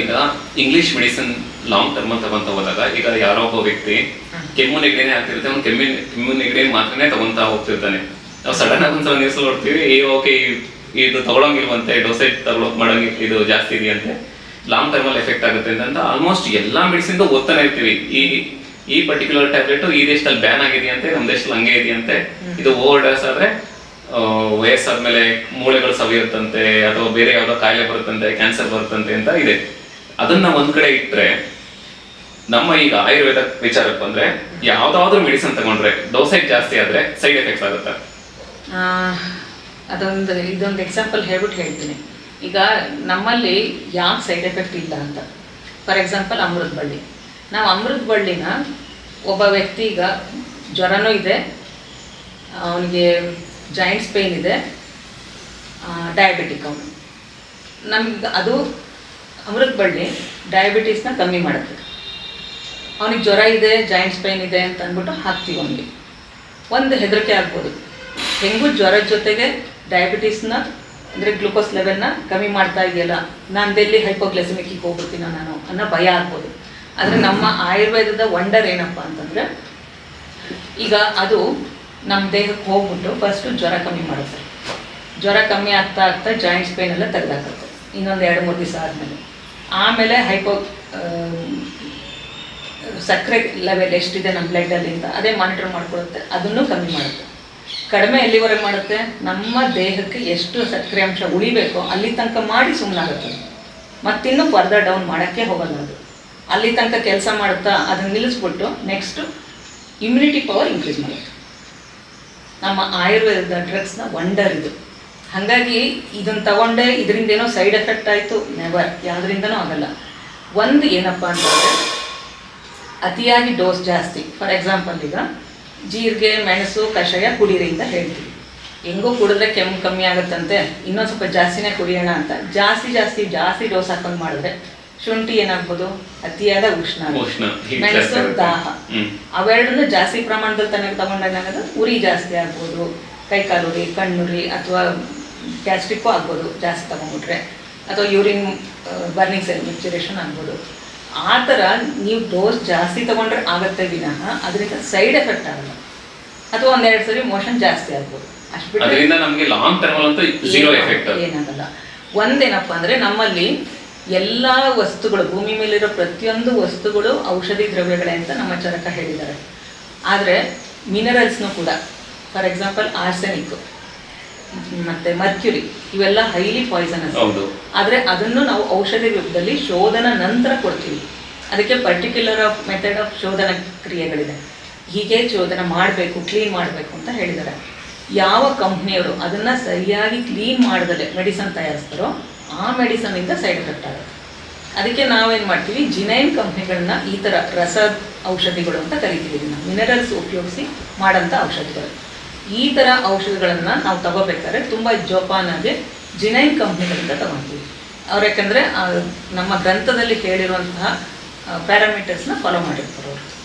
ಈಗ English medicine long term ಅಂತ ಬಂತ ಹೋದಾಗ ಈಗ ಯಾರೋ ಒಬ್ಬ ವ್ಯಕ್ತಿ ಕೆಮ್ಮು ನೆಗಡಿನೇ ಆಗ್ತಿರುತ್ತೆ ಅವ್ನು ಕೆಮ್ಮಿನ ಕೆಮ್ಮು ನೆಗಡಿ ಮಾತ್ರನೇ ತಗೊಂತಾ ಹೋಗ್ತಿರ್ತಾನೆ. ನಾವು ಸಡನ್ ಆಗಿ ಒಂದ್ಸಲ ನ್ಯೂಸ್ ನೋಡ್ತೀವಿ ಏ ಓಕೆ ಇದು ತಗೊಳಂಗಿಲ್ವಂತೆ ಡೋಸೇಜ್ ತಗೊಳಕ್ ಮಾಡಂಗಿ ಇದು ಜಾಸ್ತಿ ಇದೆಯಂತೆ ಲಾಂಗ್ ಟರ್ಮ್ ಅಲ್ಲಿ ಎಫೆಕ್ಟ್ ಆಗುತ್ತೆ ಅಂತ ಆಲ್ಮೋಸ್ಟ್ ಎಲ್ಲಾ ಮೆಡಿಸಿನ್ ಓದ್ತಾನೆ ಇರ್ತೀವಿ. ಈ ಈ ಪರ್ಟಿಕ್ಯುಲರ್ ಟ್ಯಾಬ್ಲೆಟ್ ಈ ದೇಶದಲ್ಲಿ ಬ್ಯಾನ್ ಆಗಿದೆಯಂತೆ ನಮ್ಮ ದೇಶದಲ್ಲಿ ಹಂಗೆ ಇದೆಯಂತೆ ಇದು ಓವರ್ ಡೋಸ್ ಆದ್ರೆ ಆ, ವಯಸ್ಸಾದ್ಮೇಲೆ ಮೂಳೆಗಳು ಸವಿಯುತ್ತಂತೆ ಅಥವಾ ಬೇರೆ ಯಾವ್ದೋ ಕಾಯಿಲೆ ಬರುತ್ತಂತೆ ಕ್ಯಾನ್ಸರ್ ಬರುತ್ತಂತೆ ಅಂತ ಇದೆ. ಅದನ್ನ ಒಂದ್ ಕಡೆ ಇಟ್ರೆ ನಮ್ಮ ಈಗ ಆಯುರ್ವೇದ ವಿಚಾರಕ್ಕೆ ಬಂದ್ರೆ ಯಾವ್ದಾದ್ರು ಮೆಡಿಸಿನ್ ತಗೊಂಡ್ರೆ ಡೋಸೇಜ್ ಜಾಸ್ತಿ ಆದ್ರೆ ಸೈಡ್ ಎಫೆಕ್ಟ್ಸ್ ಆಗುತ್ತೆ. ಅದೊಂದು, ಇದೊಂದು ಎಕ್ಸಾಂಪಲ್ ಹೇಳ್ಬಿಟ್ಟು ಹೇಳ್ತೀನಿ. ಈಗ ನಮ್ಮಲ್ಲಿ ಯಾವ ಸೈಡ್ ಎಫೆಕ್ಟ್ ಇಲ್ಲ ಅಂತ. ಫಾರ್ ಎಕ್ಸಾಂಪಲ್ ಅಮೃತ ಬಳ್ಳಿ. ನಾವು ಅಮೃತ ಬಳ್ಳಿನ ಒಬ್ಬ ವ್ಯಕ್ತಿ ಈಗ ಜ್ವರನೂ ಇದೆ, ಅವನಿಗೆ ಜಾಯಿಂಟ್ಸ್ ಪೇಯ್ನ್ ಇದೆ ಡಯಾಬಿಟಿಕ್ ಅವನು. ನಮ್ಗೆ ಅದು ಅಮೃತ ಬಳ್ಳಿ ಡಯಾಬಿಟೀಸ್ನ ಕಮ್ಮಿ ಮಾಡುತ್ತೆ. ಅವನಿಗೆ ಜ್ವರ ಇದೆ ಜಾಯಿಂಟ್ಸ್ ಪೈನ್ ಇದೆ ಅಂತ ಅಂದ್ಬಿಟ್ಟು ಹಾಕ್ತೀವಿ ಅವನಿಗೆ. ಒಂದು ಹೆದರಿಕೆ ಆಗ್ಬೋದು. ಹೆಂಗೂ ಜ್ವರದ ಜೊತೆಗೆ ಡಯಾಬಿಟೀಸ್ನ ಅಂದರೆ ಗ್ಲೂಕೋಸ್ ಲೆವೆಲ್ನ ಕಮ್ಮಿ ಮಾಡ್ತಾ ಇದೆಯಲ್ಲ, ನಾನು ಡೆಲ್ಲಿ ಹೈಪೋಗ್ಲೈಸಮಿಕ್ಕಿಗೆ ಹೋಗ್ಬಿಡ್ತೀನ ನಾನು ಅನ್ನೋ ಭಯ ಆಗ್ಬೋದು. ಆದರೆ ನಮ್ಮ ಆಯುರ್ವೇದದ ವಂಡರ್ ಏನಪ್ಪ ಅಂತಂದರೆ, ಈಗ ಅದು ನಮ್ಮ ದೇಹಕ್ಕೆ ಹೋಗ್ಬಿಟ್ಟು ಫಸ್ಟು ಜ್ವರ ಕಮ್ಮಿ ಮಾಡುತ್ತೆ. ಜ್ವರ ಕಮ್ಮಿ ಆಗ್ತಾ ಆಗ್ತಾ ಜಾಯಿಂಟ್ಸ್ ಎಲ್ಲ ತೆಗೆದಾಕತ್ತೆ. ಇನ್ನೊಂದು ಎರಡು ಮೂರು ದಿವಸ ಆದಮೇಲೆ. ಆಮೇಲೆ ಹೈಪೋ ಸಕ್ಕರೆ ಲೆವೆಲ್ ಎಷ್ಟಿದೆ ನಮ್ಮ ಬ್ಲಡ್ಡಲ್ಲಿ ಅಂತ ಅದೇ ಮಾನಿಟರ್ ಮಾಡ್ಕೊಳುತ್ತೆ, ಅದನ್ನು ಕಮ್ಮಿ ಮಾಡುತ್ತೆ. ಕಡಿಮೆ ಎಲ್ಲಿವರೆಗೆ ಮಾಡುತ್ತೆ? ನಮ್ಮ ದೇಹಕ್ಕೆ ಎಷ್ಟು ಸಕ್ಕರೆ ಅಂಶ ಉಳಿಬೇಕೋ ಅಲ್ಲಿ ತನಕ ಮಾಡಿ ಸುಮ್ಮನಾಗುತ್ತೆ ಮತ್ತಿನ್ನೂ ಫರ್ದರ್ ಡೌನ್ ಮಾಡೋಕ್ಕೆ ಹೋಗಲ್ಲ ಅದು. ಅಲ್ಲಿ ತನಕ ಕೆಲಸ ಮಾಡುತ್ತಾ ಅದನ್ನು ನಿಲ್ಲಿಸ್ಬಿಟ್ಟು ನೆಕ್ಸ್ಟು ಇಮ್ಯುನಿಟಿ ಪವರ್ ಇನ್ಕ್ರೀಸ್ ಮಾಡುತ್ತೆ. ನಮ್ಮ ಆಯುರ್ವೇದದ ಡ್ರಗ್ಸ್ನ ವಂಡರ್ ಇದು. ಹಾಗಾಗಿ ಇದನ್ನ ತಗೊಂಡೆ ಇದರಿಂದ ಏನೋ ಸೈಡ್ ಎಫೆಕ್ಟ್ ಆಯಿತು. ನೆವರ್ ಯಾವುದರಿಂದನೂ ಆಗಲ್ಲ. ಒಂದು ಏನಪ್ಪ ಅಂತಂದರೆ ಅತಿಯಾಗಿ ಡೋಸ್ ಜಾಸ್ತಿ. ಫಾರ್ ಎಕ್ಸಾಂಪಲ್ ಈಗ ಜೀರಿಗೆ ಮೆಣಸು ಕಷಾಯ ಕುಡೀರಿ ಅಂತ ಹೇಳ್ತೀವಿ. ಹೆಂಗೋ ಕುಡಿದ್ರೆ ಕೆಮ್ಮು ಕಮ್ಮಿ ಆಗುತ್ತಂತೆ. ಇನ್ನೊಂದು ಸ್ವಲ್ಪ ಜಾಸ್ತಿನೇ ಕುಡಿಯೋಣ ಅಂತ. ಜಾಸ್ತಿ ಜಾಸ್ತಿ ಜಾಸ್ತಿ ಡೋಸ್ ಹಾಕೊಂಡು ಮಾಡಿದ್ರೆ ಶುಂಠಿ ಏನಾಗ್ಬೋದು? ಅತಿಯಾದ ಉಷ್ಣ. ಮೆಣಸು. ದಾಹ. ಅವೆರಡನ್ನೂ ಜಾಸ್ತಿ ಪ್ರಮಾಣದಲ್ಲಿ ತನಕ ತಗೊಂಡಾಗ ಉರಿ ಜಾಸ್ತಿ ಆಗ್ಬೋದು. ಕೈಕಾಲು ಉರಿ ಕಣ್ಣುರಿ ಅಥವಾ ಗ್ಯಾಸ್ಟ್ರಿಕ್ಕು ಆಗ್ಬೋದು ಜಾಸ್ತಿ ತಗೊಂಡ್ಬಿಟ್ರೆ. ಅಥವಾ ಯೂರಿನ್ ಬರ್ನಿಂಗ್ ಸೆಲ್ ಮಿಕ್ಚುರೇಷನ್ ಆಗ್ಬೋದು. ಆ ಥರ ನೀವು ಡೋಸ್ ಜಾಸ್ತಿ ತಗೊಂಡ್ರೆ ಆಗುತ್ತೆ ವಿನಃ ಅದರಿಂದ ಸೈಡ್ ಎಫೆಕ್ಟ್ ಆಗಲ್ಲ. ಅಥವಾ ಒಂದೆರಡು ಸರಿ ಮೋಷನ್ ಜಾಸ್ತಿ ಆಗ್ಬೋದು. ಅಷ್ಟು ಬಿಟ್ಟರೆ ಅದರಿಂದ ನಮ್ಗೆ ಲಾಂಗ್ ಟರ್ಮ್ ಅಂತೂ ಝೀರೋ ಎಫೆಕ್ಟ್ ಏನಾಗಲ್ಲ. ಒಂದೇನಪ್ಪ ಅಂದರೆ ನಮ್ಮಲ್ಲಿ ಎಲ್ಲ ವಸ್ತುಗಳು ಭೂಮಿ ಮೇಲಿರೋ ಪ್ರತಿಯೊಂದು ವಸ್ತುಗಳು ಔಷಧಿ ದ್ರವ್ಯಗಳೇ ಅಂತ ನಮ್ಮ ಚರಕ ಹೇಳಿದ್ದಾರೆ. ಆದರೆ ಮಿನರಲ್ಸ್ನು ಕೂಡ. ಫಾರ್ ಎಕ್ಸಾಂಪಲ್ ಆರ್ಸೆನಿಕ್ ಮತ್ತೆ ಮರ್ಕ್ಯುರಿ ಇವೆಲ್ಲ ಹೈಲಿ ಪಾಯ್ಸನಸ್ ಹೌದು. ಆದರೆ ಅದನ್ನು ನಾವು ಔಷಧಿ ರೂಪದಲ್ಲಿ ಶೋಧನ ನಂತರ ಕೊಡ್ತೀವಿ. ಅದಕ್ಕೆ ಪರ್ಟಿಕ್ಯುಲರ್ ಆಫ್ ಮೆಥಡ್ ಆಫ್ ಶೋಧನ ಕ್ರಿಯೆಗಳಿದೆ. ಹೀಗೆ ಶೋಧನ ಮಾಡಬೇಕು ಕ್ಲೀನ್ ಮಾಡಬೇಕು ಅಂತ ಹೇಳಿದ್ದಾರೆ. ಯಾವ ಕಂಪ್ನಿಯವರು ಅದನ್ನು ಸರಿಯಾಗಿ ಕ್ಲೀನ್ ಮಾಡ್ದಲೆ ಮೆಡಿಸನ್ ತಯಾರಿಸ್ತಾರೋ ಆ ಮೆಡಿಸನಿಂದ ಸೈಡ್ ಎಫೆಕ್ಟ್ ಆಗುತ್ತೆ. ಅದಕ್ಕೆ ನಾವೇನು ಮಾಡ್ತೀವಿ? ಜಿನೈನ್ ಕಂಪ್ನಿಗಳನ್ನ ಈ ಥರ ರಸ ಔಷಧಿಗಳು ಅಂತ ಕರಿತೀವಿ ಇದನ್ನ. ಮಿನರಲ್ಸ್ ಉಪಯೋಗಿಸಿ ಮಾಡೋಂಥ ಔಷಧಿಗಳು. ಈ ಥರ ಔಷಧಿಗಳನ್ನು ನಾವು ತಗೋಬೇಕಾದ್ರೆ ತುಂಬ ಜೋಪಾನಾಗಿ ಜಿನೈನ್ ಕಂಪ್ನಿಗಳಿಂದ ತಗೊತೀವಿ. ಅವ್ರು ಯಾಕಂದರೆ ನಮ್ಮ ಗ್ರಂಥದಲ್ಲಿ ಹೇಳಿರುವಂತಹ ಪ್ಯಾರಾಮೀಟರ್ಸ್ನ ಫಾಲೋ ಮಾಡಿರ್ತಾರೆ ಅವರು.